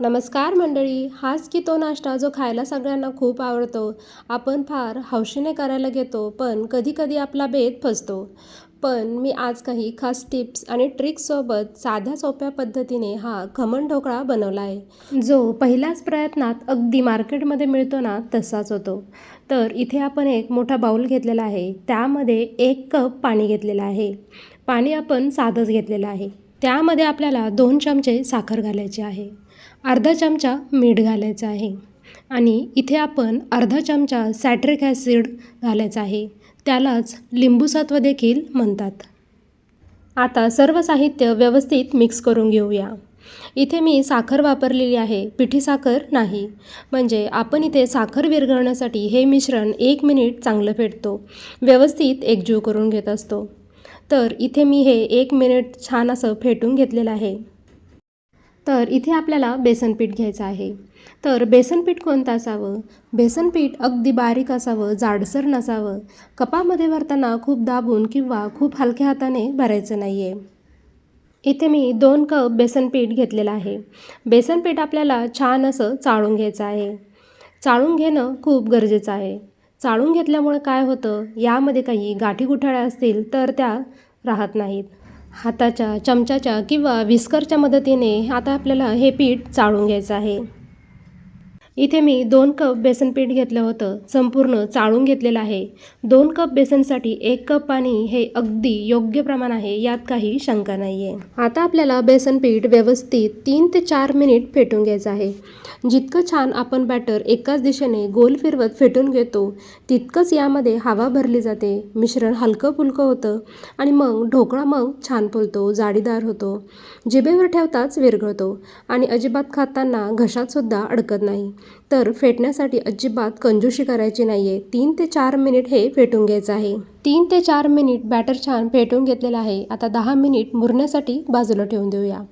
नमस्कार मंडळी हाच की तो नाश्ता जो खायला सगळ्यांना खूप आवडतो. आपण फार हौशीने करायला घेतो पण कधीकधी आपला बेत फसतो. पण मी आज काही खास टिप्स आणि ट्रिक्ससोबत साध्या सोप्या पद्धतीने हा खमण ढोकळा बनवला आहे जो पहिल्याच प्रयत्नात अगदी मार्केटमध्ये मिळतो ना तसाच होतो. तर इथे आपण एक मोठा बाऊल घेतलेला आहे. त्यामध्ये एक कप पाणी घेतलेलं आहे. पाणी आपण साधंच घेतलेलं आहे. त्यामध्ये आपल्याला दोन चमचे साखर घालायची आहे. अर्धा चमचा मीठ घालायचं आहे. आणि इथे आपण अर्धा चमचा सॅट्रिक ॲसिड घालायचा आहे. त्यालाच लिंबूसत्व देखील म्हणतात. आता सर्व साहित्य व्यवस्थित मिक्स करून घेऊया. इथे मी साखर वापरलेली आहे. पिठी साखर नाही. म्हणजे आपण इथे साखर विरघळण्यासाठी हे मिश्रण एक मिनिट चांगलं फेटतो. व्यवस्थित एकजीव करून घेत असतो. तर इथे मी हे एक मिनिट छान असं फेटून घेतलेलं आहे. तर इथे आपल्याला बेसनपीठ घ्यायचं आहे. तर बेसनपीठ कोणतं असावं? बेसनपीठ अगदी बारीक असावं जाडसर नसावं. कपामध्ये भरताना खूप दाबून किंवा खूप हलक्या हाताने भरायचं नाही आहे इथे मी दोन कप बेसनपीठ घेतलेलं आहे. बेसनपीठ आपल्याला छान असं चाळून घ्यायचं आहे. चाळून घेणं खूप गरजेचं आहे. चाळून घेतल्यामुळे काय होतं? यामध्ये काही गाठी गुठाळ्या असतील तर त्या राहत नाहीत. हाताच्या चमच्याच्या किंवा विस्करच्या मदतीने आता आपल्याला हे पीठ चाळून घ्यायचं आहे. इथे मी दोन कप बेसन पीठ घेतलं होतं. संपूर्ण चाळून घेतलेलं आहे. दोन कप बेसनसाठी एक कप पाणी हे अगदी योग्य प्रमाण आहे यात काही शंका नाही आहे आता आपल्याला बेसन पीठ व्यवस्थित तीन ते चार मिनिट फेटून घ्यायचं आहे. जितकं छान आपण बॅटर एकाच दिशेने गोल फिरवत फेटून घेतो तितकंच यामध्ये हवा भरली जाते. मिश्रण हलकं फुलकं होतं आणि मग ढोकळा मग छान फुलतो जाडीदार होतो. जिभेवर ठेवताच विरघळतो आणि अजिबात खाताना घशातसुद्धा अडकत नाही. तर फेटण्यासाठी अजिबात कंजूशी करायची नाही आहे तीन ते चार मिनिट हे फेटून घ्यायचं आहे. तीन ते चार मिनिट बॅटर छान फेटून घेतलेलं आहे. आता दहा मिनिट मुरण्यासाठी बाजूला ठेवून देऊया.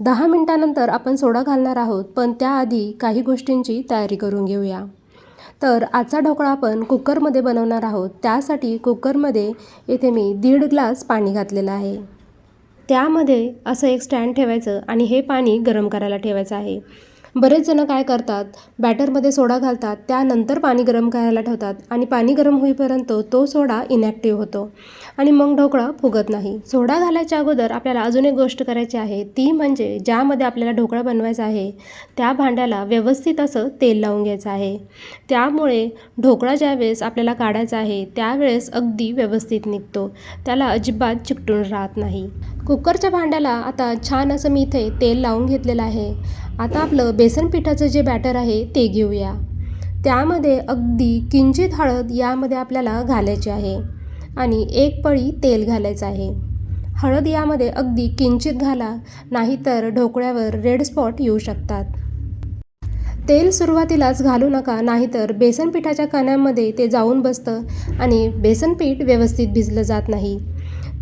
दहा मिनिटानंतर आपण सोडा घालणार आहोत पण त्याआधी काही गोष्टींची तयारी करून घेऊया. तर आजचा ढोकळा आपण कुकरमध्ये बनवणार आहोत. त्यासाठी कुकरमध्ये येथे मी दीड ग्लास पाणी घातलेलं आहे. त्यामध्ये असं एक स्टँड ठेवायचं आणि हे पाणी गरम करायला ठेवायचं आहे. बरेच जण काय करतात? बॅटरमध्ये सोडा घालतात त्यानंतर पाणी गरम करायला ठेवतात आणि पाणी गरम होईपर्यंत तो सोडा इनॅक्टिव्ह होतो. आणि मग ढोकळा फुगत नाही. सोडा घालायच्या अगोदर आपल्याला अजून एक गोष्ट करायची आहे. ती म्हणजे ज्यामध्ये आपल्याला ढोकळा बनवायचा आहे त्या भांड्याला व्यवस्थित असं तेल लावून घ्यायचं आहे. त्यामुळे ढोकळा ज्यावेळेस आपल्याला काढायचा आहे त्यावेळेस अगदी व्यवस्थित निघतो. त्याला अजिबात चिकटून राहत नाही. कुकरच्या भांड्याला आता छान असं मी इथे तेल लावून घेतलेलं आहे. आता आपलं बेसन पिठाचं जे बॅटर आहे ते घेऊया. त्यामध्ये अगदी किंचित हळद यामध्ये आपल्याला घालायची आहे आणि एक पळी तेल घालायचं आहे. हळद यामध्ये अगदी किंचित घाला नाहीतर ढोकळ्यावर रेड स्पॉट येऊ शकतात. तेल सुरुवातीलाच घालू नका नाहीतर बेसन पिठाच्या कण्यामध्ये ते जाऊन बसतं आणि बेसन पीठ व्यवस्थित भिजलं जात नाही.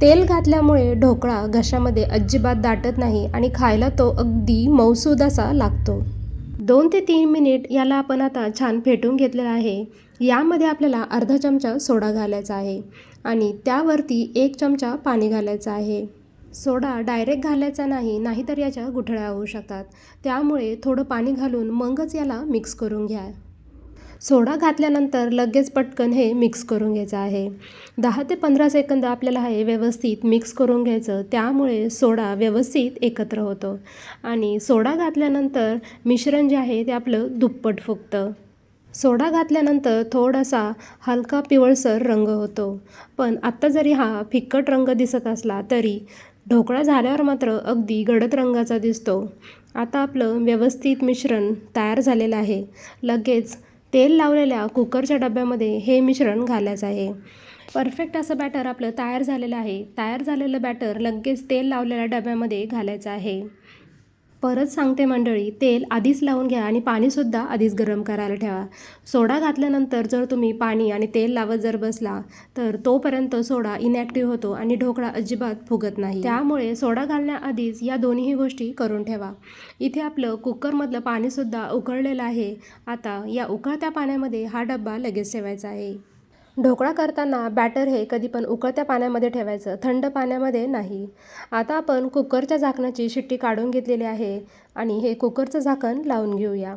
तेल घातल्यामुळे ढोकळा घशामध्ये अजिबात दाटत नाही आणि खायला तो अगदी मौसूद असा लागतो. दोन ते तीन मिनिट याला आपण आता छान फेटून घेतलेला आहे. यामध्ये आपल्याला अर्धा चमचा सोडा घालायचा आहे आणि त्यावरती एक चमचा पाणी घालायचं आहे. सोडा डायरेक्ट घालायचा नाही नाहीतर याच्या गुठळ्या होऊ शकतात. त्यामुळे थोडं पाणी घालून मगच याला मिक्स करून घ्या. सोडा घातल्यानंतर लगेच पटकन हे मिक्स करून घ्यायचं आहे. दहा ते पंधरा सेकंद आपल्याला हे व्यवस्थित मिक्स करून घ्यायचं त्यामुळे सोडा व्यवस्थित एकत्र होतो. आणि सोडा घातल्यानंतर मिश्रण जे आहे ते आपलं दुप्पट फुगतं. सोडा घातल्यानंतर थोडासा हलका पिवळसर रंग होतो. पण आत्ता जरी हा फिक्कट रंग दिसत असला तरी ढोकळा झाल्यावर मात्र अगदी गडद रंगाचा दिसतो. आता आपलं व्यवस्थित मिश्रण तयार झालेलं आहे. लगेच तेल लावलेल्या कुकरच्या डब्यामध्ये हे मिश्रण घालायचं आहे. परफेक्ट असं बॅटर आपलं तयार झालेलं आहे. तयार झालेलं बॅटर लगेच तेल लावलेल्या डब्यामध्ये घालायचं आहे. परत सांगते मंडळी तेल आधीच लावून घ्या आणि पाणीसुद्धा आधीच गरम करायला ठेवा. सोडा घातल्यानंतर जर तुम्ही पाणी आणि तेल लावत जर बसला तर तोपर्यंत सोडा इनॅक्टिव्ह होतो आणि ढोकळा अजिबात फुगत नाही. त्यामुळे सोडा घालण्याआधीच या दोन्ही गोष्टी करून ठेवा. इथे आपलं कुकरमधलं पाणीसुद्धा उकळलेलं आहे. आता या उकळत्या पाण्यामध्ये हा डब्बा लगेच ठेवायचा आहे. ढोकळा करताना बॅटर हे कधी पण उकळत्या पाण्यामध्ये ठेवायचं थंड पाण्यामध्ये नाही. आता आपण कुकरच्या झाकणाची शिट्टी काढून घेतलेली आहे आणि हे कुकरचं झाकण लावून घेऊया.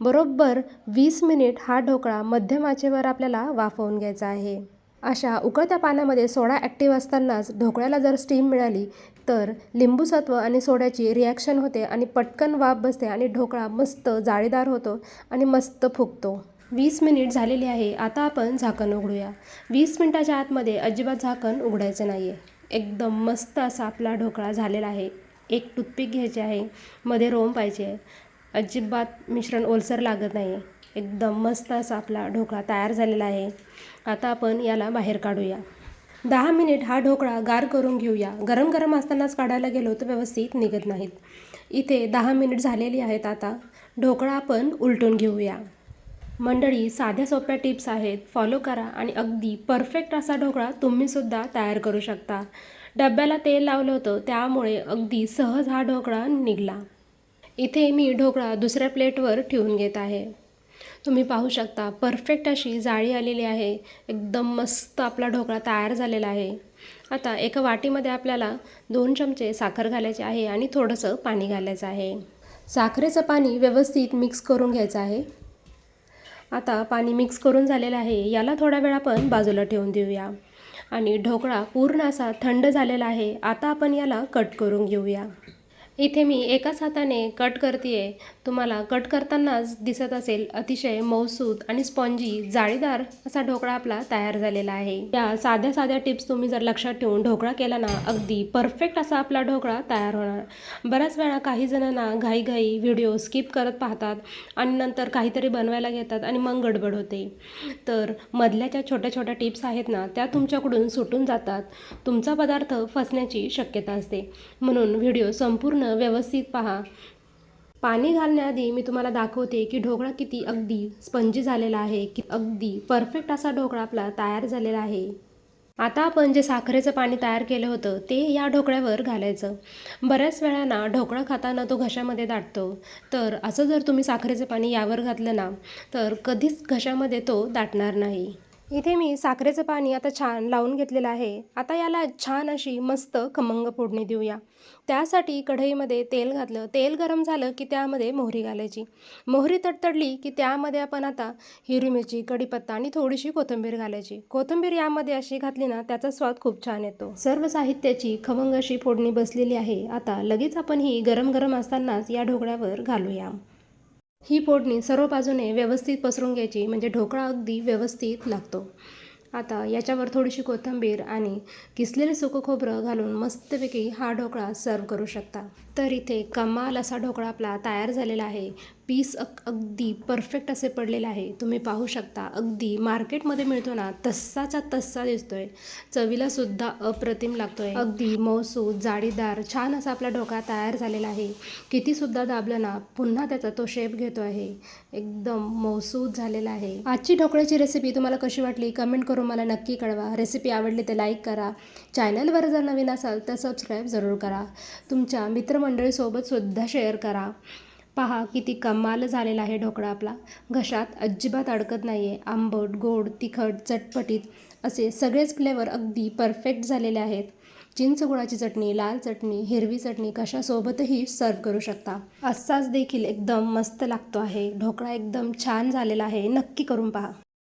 बरोबर वीस मिनिट हा ढोकळा मध्यम आचेवर आपल्याला वाफवून घ्यायचा आहे. अशा उकळत्या पाण्यामध्ये सोडा ॲक्टिव्ह असतानाच ढोकळ्याला जर स्टीम मिळाली तर लिंबूसत्व आणि सोड्याची रिॲक्शन होते आणि पटकन वाफ बसते आणि ढोकळा मस्त जाळीदार होतो आणि मस्त फुगतो. वीस मिनिट झालेली आहे. आता आपण झाकण उघडूया. वीस मिनिटाच्या आतमध्ये अजिबात झाकण उघडायचं नाही आहे एकदम मस्त असा आपला ढोकळा झालेला आहे. एक टूथपिक घ्यायची आहे. मध्ये रोम पाहिजे. अजिबात मिश्रण ओलसर लागत नाही एकदम मस्त असा आपला ढोकळा तयार झालेला आहे. आता आपण याला बाहेर काढूया. दहा मिनिट हा ढोकळा गार करून घेऊया. गरम गरम असतानाच काढायला गेलो तर व्यवस्थित निघत नाहीत. इथे दहा मिनिट झालेली आहेत आता. ढोकळा आपण उलटून घेऊया. मंडळी साध्या सोप्या टिप्स आहेत. फॉलो करा आणि अगदी परफेक्ट असा ढोकळा तुम्हीसुद्धा तयार करू शकता. डब्याला तेल लावलं होतं त्यामुळे अगदी सहज हा ढोकळा निघला. इथे मी ढोकळा दुसऱ्या प्लेटवर ठेवून घेत आहे. तुम्ही पाहू शकता परफेक्ट अशी जाळी आलेली आहे. एकदम मस्त आपला ढोकळा तयार झालेला आहे. आता एका वाटीमध्ये आपल्याला दोन चमचे साखर घालायचे आहे आणि थोडंसं पाणी घालायचं आहे. साखरेचं पाणी व्यवस्थित मिक्स करून घ्यायचं आहे. आता पाणी मिक्स करून झालेलं आहे. याला थोडा वेळ आपण बाजूला ठेवून देऊया. आणि ढोकळा पूर्ण असा थंड झालेला आहे. आता आपण याला कट करून घेऊया. इथे मी एकाच हाताने कट करते आहे तुम्हाला कट करतानाच दिसत असेल अतिशय मौसूद आणि स्पॉन्जी जाळीदार असा ढोकळा आपला तयार झालेला आहे. या साध्या साध्या टिप्स तुम्ही जर लक्षात ठेवून ढोकळा केला ना अगदी परफेक्ट असा आपला ढोकळा तयार होणार. बऱ्याच वेळा काही जणांना घाईघाई व्हिडिओ स्किप करत पाहतात आणि नंतर काहीतरी बनवायला घेतात आणि मग गडबड होते. तर मधल्या ज्या छोट्या छोट्या टिप्स आहेत ना त्या तुमच्याकडून सुटून जातात. तुमचा पदार्थ फसण्याची शक्यता असते. म्हणून व्हिडिओ संपूर्ण व्यवस्थित पहा. पाणी घालण्याआधी मी तुम्हाला दाखवते की ढोकळा किती अगदी स्पंजी झालेला आहे की अगदी परफेक्ट असा ढोकळा आपला तयार झालेला आहे. आता आपण जे साखरेचं पाणी तयार केलं होतं ते या ढोकळ्यावर घालायचं. बऱ्याच वेळांना ढोकळा खाताना तो घशामध्ये दाटतो. तर असं जर तुम्ही साखरेचं पाणी यावर घातलं ना तर कधीच घशामध्ये तो दाटणार नाही. इथे मी साखरेचं पाणी आता छान लावून घेतलेलं आहे. आता याला छान अशी मस्त खमंग फोडणी देऊया. त्यासाठी कढईमध्ये तेल घातलं. तेल गरम झालं की त्यामध्ये मोहरी घालायची. मोहरी तडतडली की त्यामध्ये आपण आता हिरवी मिरची कढीपत्ता आणि थोडीशी कोथिंबीर घालायची. कोथिंबीर यामध्ये अशी घातली ना त्याचा स्वाद खूप छान येतो. सर्व साहित्याची खमंग अशी फोडणी बसलेली आहे. आता लगेच आपण ही गरम गरम असतानाच या ढोकळ्यावर घालूया. ही फोडणी सर्व बाजूने व्यवस्थित पसरून घ्यायची म्हणजे ढोकळा अगदी व्यवस्थित लागतो. आता याच्यावर थोडीशी कोथिंबीर आणि किसलेले सुकं खोबरं घालून मस्तपैकी हा ढोकळा सर्व करू शकता. तर इथे कमाल असा ढोकळा आपला तयार झालेला आहे. पीस अग अगदी परफेक्ट असे पडलेले आहे. तुम्ही पाहू शकता. अगदी मार्केटमध्ये मिळतो ना तस्साचा तस्सा दिसतोय. चवीलासुद्धा अप्रतिम लागतो आहे अगदी मौसू जाडीदार छान असा आपला ढोका तयार झालेला आहे. कितीसुद्धा दाबलं ना पुन्हा त्याचा तो शेप घेतो आहे. एकदम मौसूद झालेला आहे. आजची ढोकळ्याची रेसिपी तुम्हाला कशी वाटली? कमेंट करून मला नक्की कळवा. रेसिपी आवडली तर लाईक करा. चॅनलवर जर नवीन असाल तर सबस्क्राईब जरूर करा. तुमच्या मित्रमंडळीसोबतसुद्धा शेअर करा. पहा किती कमाल झालेला आहे ढोकळा आपला. घशात अजिबात अडकत नाही आहे आंबट गोड तिखट चटपटीत असे सगळेच फ्लेवर अगदी परफेक्ट झालेले आहेत. चिंच गुळाची चटणी लाल चटणी हिरवी चटणी कशासोबतही सर्व करू शकता. असाच देखील एकदम मस्त लागतो आहे. ढोकळा एकदम छान झालेला आहे. नक्की करून पहा.